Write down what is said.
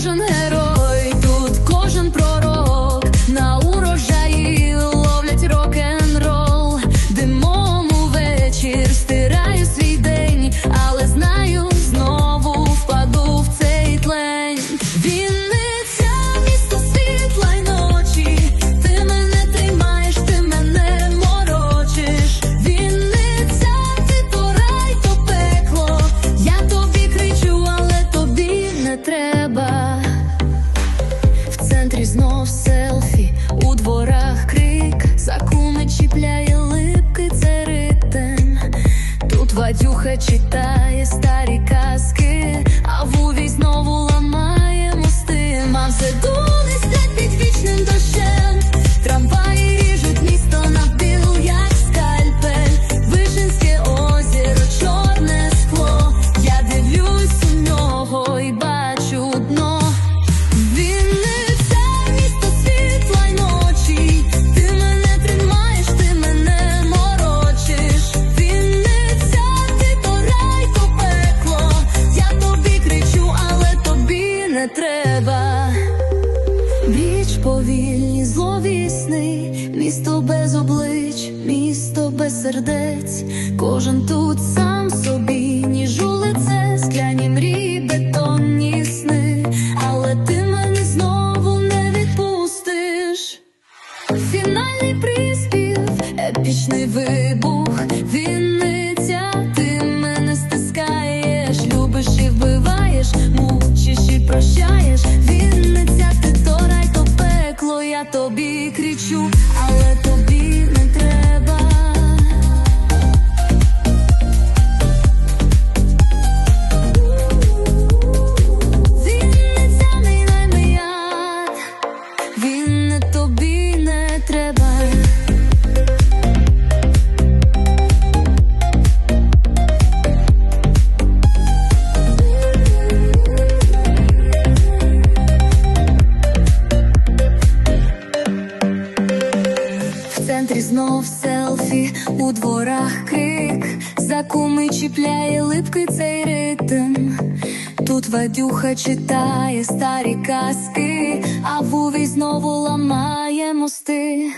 нужен герой. Твадюха читає старі казки, а вувій знову ламає. вільні зловісни, місто без облич, місто без сердець, кожен тут сам собі, ніж у скляні мрії, бетонні сни, але ти мене знову не відпустиш. Фінальний приспів, епічний вибух, Вінниця ти treat you. центрі знов селфі, у дворах крик, за куми чіпляє липкий цей ритм. Тут Вадюха читає старі казки, а Вувій знову ламає мости.